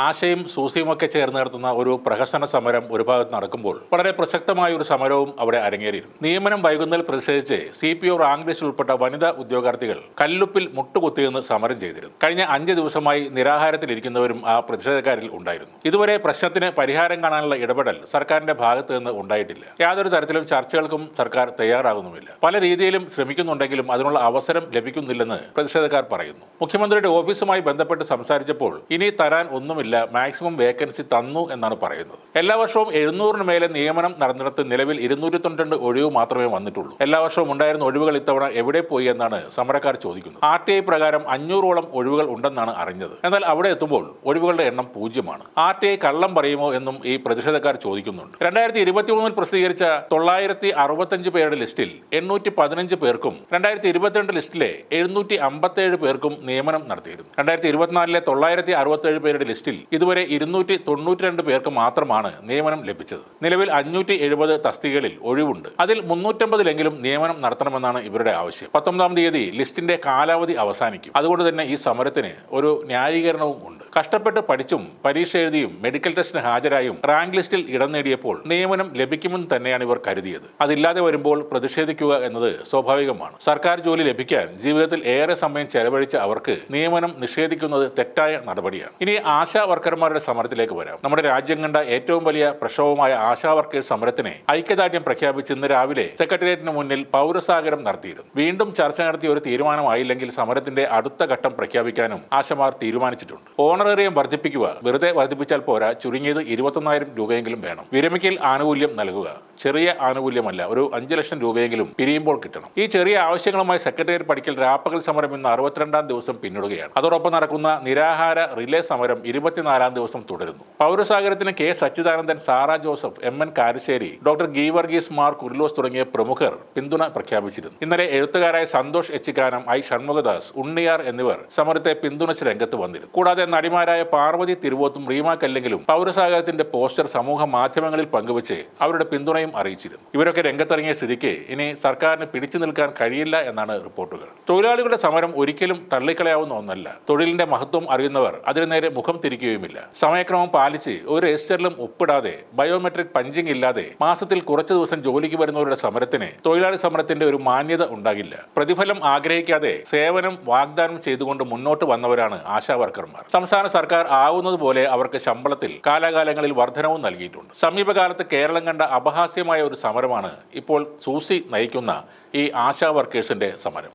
ആശയും സൂസിയും ഒക്കെ ചേർന്ന് നടത്തുന്ന ഒരു പ്രഹസന സമരം ഒരു ഭാഗത്ത് നടക്കുമ്പോൾ വളരെ പ്രസക്തമായ ഒരു സമരവും അവിടെ അരങ്ങേറിയിരുന്നു. നിയമനം വൈകുന്നതിൽ പ്രതിഷേധിച്ച് സി പി ഒ റാങ്ക് ഉൾപ്പെട്ട വനിതാ ഉദ്യോഗാർത്ഥികൾ കല്ലുപ്പിൽ മുട്ടുകുത്തിയെന്ന് സമരം ചെയ്തിരുന്നു. കഴിഞ്ഞ അഞ്ച് ദിവസമായി നിരാഹാരത്തിലിരിക്കുന്നവരും ആ പ്രതിഷേധക്കാരിൽ ഉണ്ടായിരുന്നു. ഇതുവരെ പ്രശ്നത്തിന് പരിഹാരം കാണാനുള്ള ഇടപെടൽ സർക്കാരിന്റെ ഭാഗത്ത് നിന്ന് ഉണ്ടായിട്ടില്ല. യാതൊരു തരത്തിലും ചർച്ചകൾക്കും സർക്കാർ തയ്യാറാകുന്നുമില്ല. പല രീതിയിലും ശ്രമിക്കുന്നുണ്ടെങ്കിലും അതിനുള്ള അവസരം ലഭിക്കുന്നില്ലെന്ന് പ്രതിഷേധക്കാർ പറയുന്നു. മുഖ്യമന്ത്രിയുടെ ഓഫീസുമായി ബന്ധപ്പെട്ട് സംസാരിച്ചപ്പോൾ ഇനി തരാൻ ഒന്നുമില്ല. മാക്സിമം വേക്കൻസി തന്നു എന്നാണ് പറയുന്നത്. എല്ലാ വർഷവും എഴുന്നൂറിന് മേലെ നിയമനം നടന്നിടത്ത് നിലവിൽ ഇരുന്നൂറ്റി തൊണ്ണൂറ്റി ഒഴിവ് മാത്രമേ വന്നിട്ടുള്ളൂ. എല്ലാ വർഷവും ഉണ്ടായിരുന്ന ഒഴിവുകൾ ഇത്തവണ എവിടെ പോയി എന്നാണ് സമരക്കാർ ചോദിക്കുന്നത്. ആർ ടി ഐ പ്രകാരം അഞ്ഞൂറോളം ഒഴിവുകൾ ഉണ്ടെന്നാണ് അറിഞ്ഞത്. എന്നാൽ അവിടെ എത്തുമ്പോൾ ഒഴിവുകളുടെ എണ്ണം പൂജ്യമാണ്. ആർ ടി ഐ കള്ളം പറയുമോ എന്നും ഈ പ്രതിഷേധക്കാർ ചോദിക്കുന്നുണ്ട്. രണ്ടായിരത്തി ഇരുപത്തി മൂന്നിൽ പ്രസിദ്ധീകരിച്ച തൊള്ളായിരത്തി അറുപത്തഞ്ച് പേരുടെ ലിസ്റ്റിൽ എണ്ണൂറ്റി പതിനഞ്ച് പേർക്കും രണ്ടായിരത്തി ഇരുപത്തിരണ്ട് ലിസ്റ്റിലെ എഴുന്നൂറ്റി അമ്പത്തേഴ് പേർക്കും നിയമനം നടത്തിയിരുന്നു. രണ്ടായിരത്തി ഇരുപത്തിനാലിലെ തൊള്ളായിരത്തി അറുപത്തേഴ് പേരുടെ ലിസ്റ്റിൽ ഇതുവരെ ഇരുന്നൂറ്റി തൊണ്ണൂറ്റി രണ്ട് പേർക്ക് മാത്രമാണ് നിയമനം ലഭിച്ചത്. നിലവിൽ അഞ്ഞൂറ്റി എഴുപത് തസ്തികകളിൽ ഒഴിവുണ്ട്. അതിൽ മുന്നൂറ്റമ്പതിലെങ്കിലും നിയമനം നടത്തണമെന്നാണ് ഇവരുടെ ആവശ്യം. പത്തൊമ്പതാം തീയതി ലിസ്റ്റിന്റെ കാലാവധി അവസാനിക്കും. അതുകൊണ്ട് തന്നെ ഈ സമരത്തിന് ഒരു ന്യായീകരണവും ഉണ്ട്. കഷ്ടപ്പെട്ട് പഠിച്ചും പരീക്ഷ എഴുതിയും മെഡിക്കൽ ടെസ്റ്റിന് ഹാജരായും റാങ്ക് ലിസ്റ്റിൽ ഇടം നേടിയപ്പോൾ നിയമനം ലഭിക്കുമെന്ന് തന്നെയാണ് ഇവർ കരുതിയത്. അതില്ലാതെ വരുമ്പോൾ പ്രതിഷേധിക്കുക എന്നത് സ്വാഭാവികമാണ്. സർക്കാർ ജോലി ലഭിക്കാൻ ജീവിതത്തിൽ ഏറെ സമയം ചെലവഴിച്ച അവർക്ക് നിയമനം നിഷേധിക്കുന്നത് തെറ്റായ നടപടിയാണ്. ഇനി ആശാ വർക്കർമാരുടെ സമരത്തിലേക്ക് വരാം. നമ്മുടെ രാജ്യം കണ്ട ഏറ്റവും വലിയ പ്രക്ഷോഭമായ ആശാ വർക്കേഴ്സ് സമരത്തിനെ ഐക്യദാർഢ്യം പ്രഖ്യാപിച്ച് ഇന്ന് രാവിലെ സെക്രട്ടേറിയറ്റിന് മുന്നിൽ പൗരസാഗരം നടത്തിയിരുന്നു. വീണ്ടും ചർച്ച നടത്തിയ ഒരു തീരുമാനമായില്ലെങ്കിൽ സമരത്തിന്റെ അടുത്ത ഘട്ടം പ്രഖ്യാപിക്കാനും ആശമാർ തീരുമാനിച്ചിട്ടുണ്ട്. ഓണറേറിയം വർദ്ധിപ്പിക്കുക. വെറുതെ വർദ്ധിപ്പിച്ചാൽ പോരാ. ചുരുങ്ങിയത് ഇരുപത്തൊന്നായിരം രൂപയെങ്കിലും വേണം. വിരമിക്കൽ ആനുകൂല്യം നൽകുക. ചെറിയ ആനുകൂല്യമല്ല ഒരു അഞ്ച് ലക്ഷം രൂപയെങ്കിലും പിരിയുമ്പോൾ കിട്ടണം. ഈ ചെറിയ ആവശ്യങ്ങളുമായി സെക്രട്ടേറിയറ്റ് പഠിക്കൽ രാപ്പകൽ സമരം ഇന്ന് അറുപത്തിരണ്ടാം ദിവസം പിന്നിടുകയാണ്. അതോടൊപ്പം നടക്കുന്ന നിരാഹാര റിലേ സമരം ഇരുപത്തിനാലാം ദിവസം തുടരുന്നു. പൗരസാഗരത്തിന് K. Sachidanandan Sara Joseph M. N. Karassery doctor Geevarghese Mar Kurilos തുടങ്ങിയ പ്രമുഖർ പിന്തുണ പ്രഖ്യാപിച്ചിരുന്നു. ഇന്നലെ എഴുത്തുകാരായ സന്തോഷ് എച്ചിക്കാനം ഐ. ഷൺമുഖദാസ് ഉണ്ണിയാർ എന്നിവർ സമരത്തെ പിന്തുണച്ച് രംഗത്ത് വന്നിരുന്നു. കൂടാതെ നടിമാരായ പാർവതി തിരുവോത്തും റീമ കല്ലെങ്കിലും പൗരസാഗരത്തിന്റെ പോസ്റ്റർ സമൂഹ മാധ്യമങ്ങളിൽ പങ്കുവച്ച് അവരുടെ പിന്തുണയും അറിയിച്ചിരുന്നു. ഇവരൊക്കെ രംഗത്തിറങ്ങിയ സ്ഥിതിക്ക് ഇനി സർക്കാരിന് പിടിച്ചു നിൽക്കാൻ കഴിയില്ല എന്നാണ് റിപ്പോർട്ടുകൾ. തൊഴിലാളികളുടെ സമരം ഒരിക്കലും തള്ളിക്കളയാവുന്ന ഒന്നല്ല. തൊഴിലിന്റെ മഹത്വം അറിയുന്നവർ അതിനു നേരെ മുഖം തിരിക്കുകയുമില്ല. സമയക്രമം പാലിച്ച് ഒരു രജിസ്റ്ററിലും ഒപ്പിടാതെ ബയോമെട്രിക് പഞ്ചിങ് ഇല്ലാതെ മാസത്തിൽ കുറച്ചു ദിവസം ജോലിക്ക് വരുന്നവരുടെ സമരത്തിന് തൊഴിലാളി സമരത്തിന്റെ ഒരു മാന്യത ഉണ്ടാകില്ല. പ്രതിഫലം ആഗ്രഹിക്കാതെ സേവനം വാഗ്ദാനം ചെയ്തുകൊണ്ട് മുന്നോട്ട് വന്നവരാണ് ആശാ വർക്കർമാർ. സംസ്ഥാന സർക്കാർ ആവുന്നതുപോലെ അവർക്ക് ശമ്പളത്തിൽ കാലാകാലങ്ങളിൽ വർധനവും നൽകിയിട്ടുണ്ട്. സമീപകാലത്ത് കേരളം കണ്ട അപഹാസ്യമായ ഒരു സമരമാണ് ഇപ്പോൾ സൂസി നയിക്കുന്ന ഈ ആശാ വർക്കേഴ്സിന്റെ സമരം.